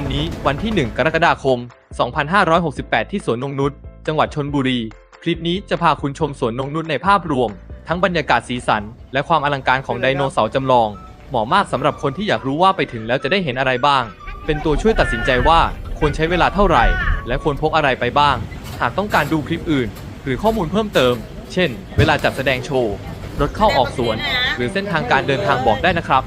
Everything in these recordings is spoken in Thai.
วันนี้วันที่ 1 กรกฎาคม 2568 ที่สวนนงนุษจังหวัดชนบุรี คลิปนี้จะพาคุณชมสวนนงนุษในภาพรวม ทั้งบรรยากาศสีสัน และความอลังการของไดโนเสาร์จำลอง เหมาะมากสำหรับคนที่อยากรู้ว่าไปถึงแล้วจะได้เห็นอะไรบ้าง เป็นตัวช่วยตัดสินใจว่าควรใช้เวลาเท่าไหร่ และควรพกอะไรไปบ้าง หากต้องการดูคลิปอื่น หรือข้อมูลเพิ่มเติม เช่น เวลาจัดแสดงโชว์รถเข้าออกสวน หรือเส้นทางการเดินทางบอกได้นะครับ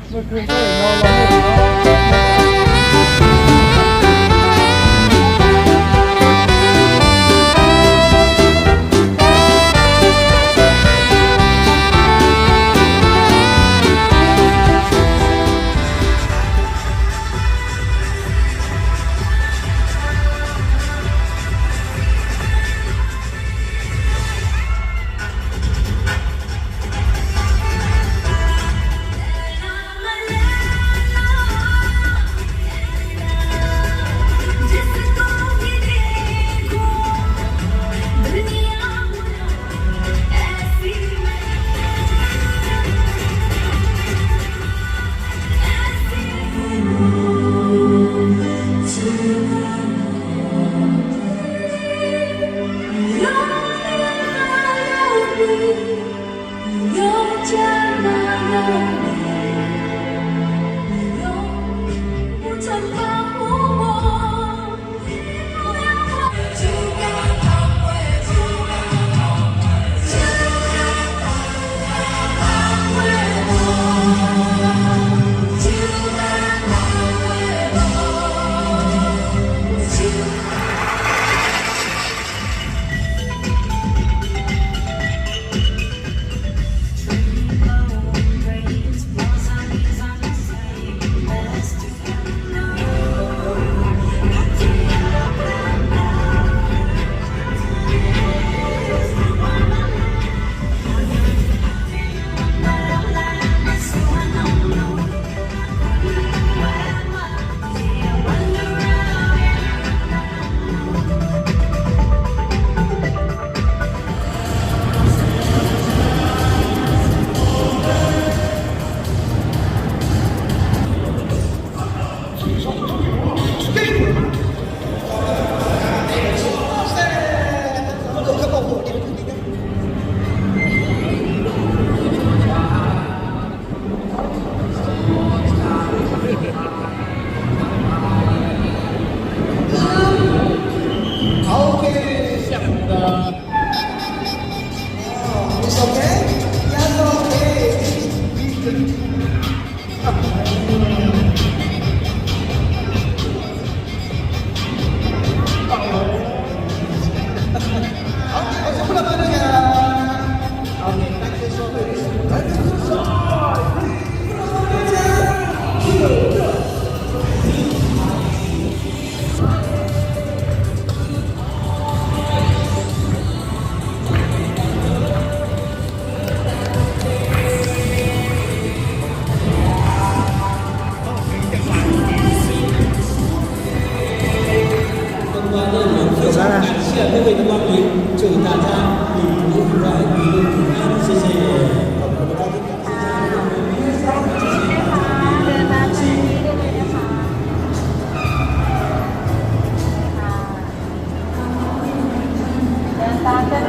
เดิ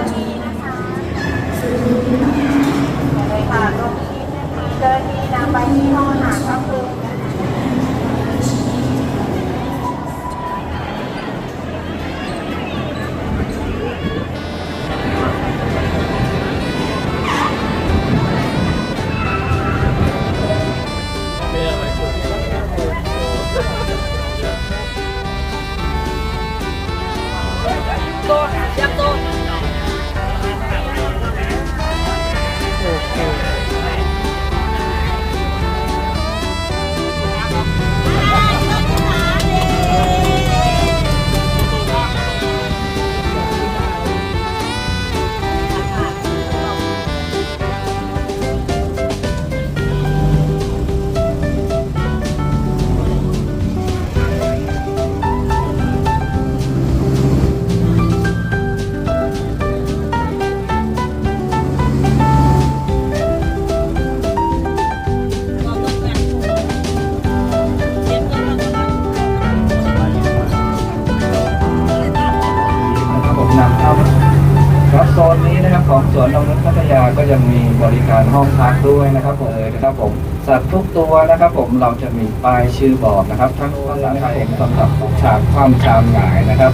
ก็ยังมีบริการห้องพักด้วยนะครับผมเลยนะครับผมสัตว์ทุกตัวนะครับ ผมเราจะมีป้ายชื่อบอกนะครับ ทั้งภาษาไทยสำหรับฉากความชามหงายนะครับ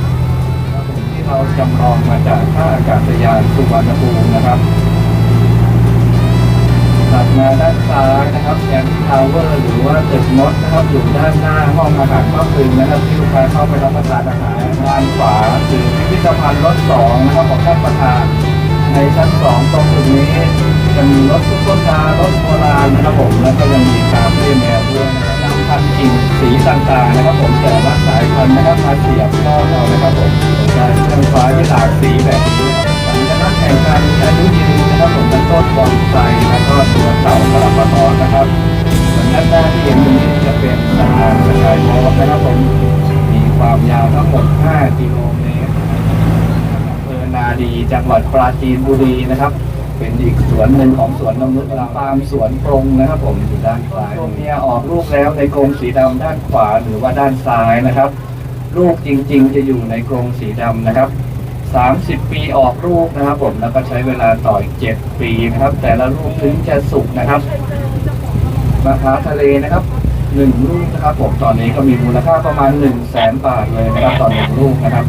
ที่เราจำลองมาจากท่าอากาศยานสุวรรณภูมินะครับถัดมาด้านซ้ายนะครับแอนทาวเวอร์หรือว่าตึกมดนะครับอยู่ด้านหน้าห้องอาหารก็คือนะครับที่ลูกค้าเข้าไปรับประทานอาหารด้านขวาคือพิพิธภัณฑ์รถสองนะครับของท่านประธาน ในชั้นสองตรงจุดนี้จะมีรถซุปเปอร์คาร์รถโบราณนะครับผมแล้วก็ยังมีคาเฟ่แมวด้วยนะครับนำพันธุ์กิ่งสีต่างๆนะครับผมแต่ละสายพันธุ์นะครับมาเสียบเข้าเรานะครับผมได้ทางฟ้าที่หลากสีแบบนี้นะครับสัญลักษณ์แห่งการมีอายุยืนนะครับผมเป็นต้นบอนไซแล้วก็ตัวเสาสลับปะตอนนะครับส่วนด้านหน้าที่เห็นตรงนี้จะเป็นสะพานสกายวอล์กนะครับผมมีความยาวทั้งหมด 5 กิโลเมตร นาดีจังหวัดปราจีนบุรีนะครับ เป็นอีกสวนหนึ่งของสวนนงนุษย์ลาฟาร์มสวนปรงนะครับผมอยู่ด้านซ้ายตรงนี้ออกลูกแล้วในกรงสีดำด้านขวาหรือว่าด้านซ้ายนะครับลูกจริง ๆ จะอยู่ในกรงสีดำนะครับ30 ปีออกลูกนะครับผมแล้วก็ใช้เวลาต่ออีก7ปีนะครับ แต่ละลูกถึงจะสุกนะครับมะพร้าวทะเลนะครับหนึ่งลูกนะครับผมตอนนี้ก็มีมูลค่าประมาณ1 0 0 0 0แสนบาทเลยนะครับต่อหนึ่งลูกนะครับ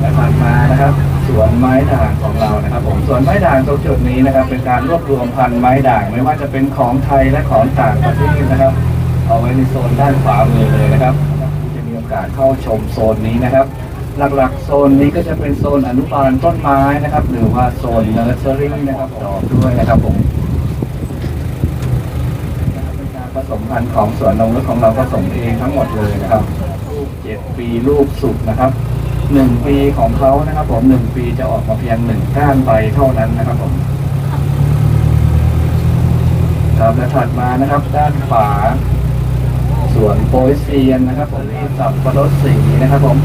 และผ่านมานะครับสวนไม้ด่างของเรานะครับผมสวนไม้ด่างตรงจุดนี้นะครับ เป็นการรวบรวมพันธุ์ไม้ด่างไม่ว่าจะเป็นของไทยและของต่างประเทศนะครับ เอาไว้ในโซนด้านขวามือเลยนะครับจะมีโอกาสเข้าชมโซนนี้นะครับ หลักๆ โซนนี้ก็จะเป็นโซนอนุบาลต้นไม้นะครับ หรือว่าโซนเนอร์เซอรี่นะครับดอกด้วยนะครับผมการผสมพันธุ์ของสวนนงนุษย์ของเราผสมเองทั้งหมดเลยนะครับลูกเจ็ดปีลูกสุกนะครับ หนึ่งปีของเขานะครับ ผมหนึ่งปีจะออกมาเพียงหนึ่งก้านใบเท่านั้นนะครับผมครับและถัดมานะครับด้านขวาสวนโปยเซียนนะครับ ผมนี่สับปะรดสีนะครับ ผม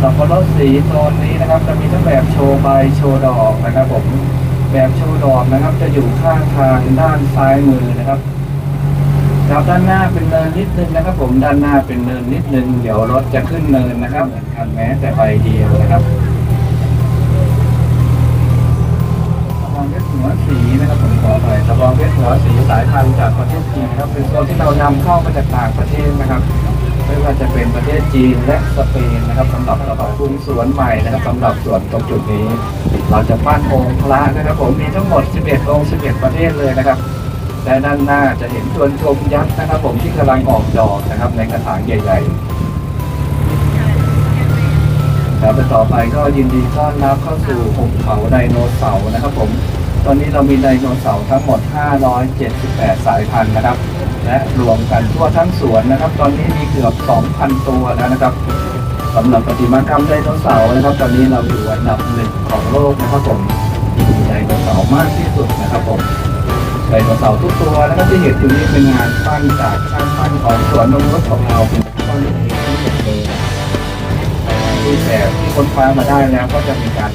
สับปะรดสีโซนนี้นะครับ จะมีทั้งแบบโชว์ใบโชว์ดอกนะครับ ผมแบบโชว์ดอกนะครับ จะอยู่ข้างทางด้านซ้ายมือนะครับ ครับด้านหน้าเป็นเนินนิดนึงนะครับผมด้านหน้าเป็นเนินนิดนึงเดี๋ยวรถจะขึ้นเนินนะครับเหมือนกันแม้แต่ใบเดียวนะครับตะบองเพชรหัวสีนะครับผมขอไปตะบองเพชรหัวสีสายพันธุ์จากประเทศจีนนะครับเป็นโซนที่เรานำเข้ามาจากต่างประเทศนะครับไม่ว่าจะเป็นประเทศจีนและสเปนนะครับสำหรับเราปรับปรุงสวนใหม่นะครับสำหรับสวนตรงจุดนี้ เราจะปั้นองค์พระนะครับผมมีทั้งหมด 11 องค์ 11 ประเทศเลยนะครับ และด้านหน้าจะเห็นชวนชมยักษ์นะครับ ผมที่กำลังออกดอกนะครับ ในกระถางใหญ่ๆครับและต่อไปก็ยินดีต้อนรับเข้าสู่หุบเขาไดโนเสาร์นะครับ ผม ตอนนี้เรามีไดโนเสาร์ทั้งหมด 578 สายพันธุ์นะครับ และรวมกันทั่วทั้งสวนนะครับ ตอนนี้มีเกือบ 2,000 ตัวแล้วนะครับสำหรับประติมากรรมไดโนเสาร์นะครับ ตอนนี้เราอยู่อันดับหนึ่งของโลกนะครับผมมีไดโนเสาร์มากที่สุดนะครับผม ดโนเสาร์ทุกตัวนะครับที่เห็นอยู่นี้เป็นงานปั้นจากช่างปั้นของสวนนงนุษย์ของเราเป็นต้นเอกที่เห็นเลยนะรูปแบบที่ค้นคว้ามาได้แล้วก็จะมีการ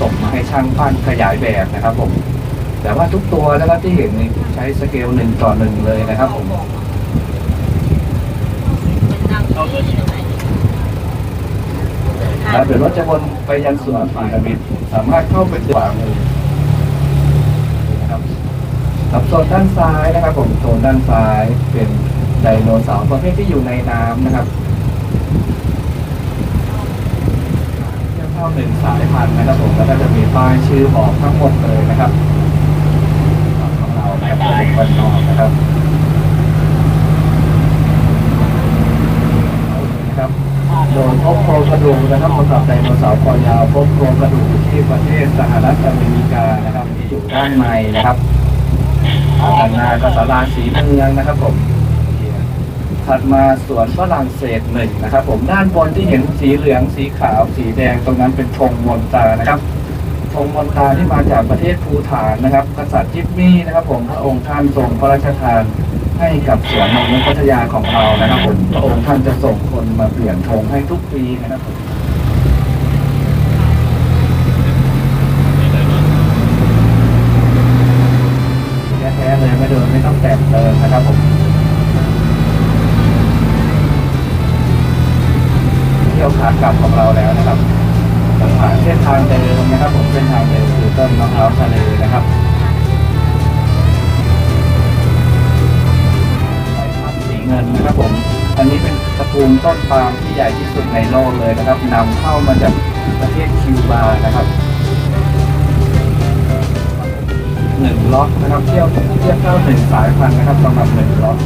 ส่งมาให้ช่างปั้นขยายแบบนะครับผม แต่ว่าทุกตัวนะครับที่เห็นนี่ใช้สเกลหนึ่งต่อหนึ่งเลยนะครับผมแล้วเดี๋ยวรถจะวนไปยังสวนพีระมิดสามารถเข้าไปขวามือนะครับ ครับโซนด้านซ้ายนะครับผมโซนด้านซ้ายเป็นไดโนเสาร์ประเภทที่อยู่ในน้ำนะครับเทียบเท่าหนึ่งสายพันธุ์นะครับผมแล้วก็จะมีป้ายชื่อบอกทั้งหมดเลยนะครับของเรานะครับเป็นนอกนะครับนะครับโดยพบโครงกระดูกนะครับสำหรับไดโนเสาร์คอยาวพบโครงกระดูกที่ประเทศสหรัฐอเมริกานะครับที่อยู่ด้านในนะครับ ด้านหน้าก็ศาลาสีเมืองนะครับผมถัดมาสวนฝรั่งเศสหนึ่งนะครับผมด้านบนที่เห็นสีเหลืองสีขาวสีแดงตรงนั้นเป็นธงมนตานะครับธงมนตาที่มาจากประเทศภูฐานนะครับ กษัตริย์จิปมี่นะครับ ผมพระองค์ท่านทรงพระราชทานให้กับสวนนงนุพัทยาของเรานะครับผมพระองค์ท่านจะส่งคนมาเปลี่ยนธงให้ทุกปีนะครับผมแท้ๆเลยไมไม่ต้องแต่งเติมนะครับผมเที่ยวขากลับของเราแล้วนะครับผ่านเส้นทางเดิมนะครับ ผมเป็นทางเดินคือต้นมะพร้าวทะเลนะครับสีเงินนะครับผมอันนี้เป็นตระกูลต้นปาล์มที่ใหญ่ที่สุดในโลกเลยนะครับนำเข้ามาจากประเทศคิวบานะครับ หนึ่งล็อกนะครับเที่ยวเทียบเท่าหนึ่งสายพันธุ์นะครับสำหรับหนึ่งล็อก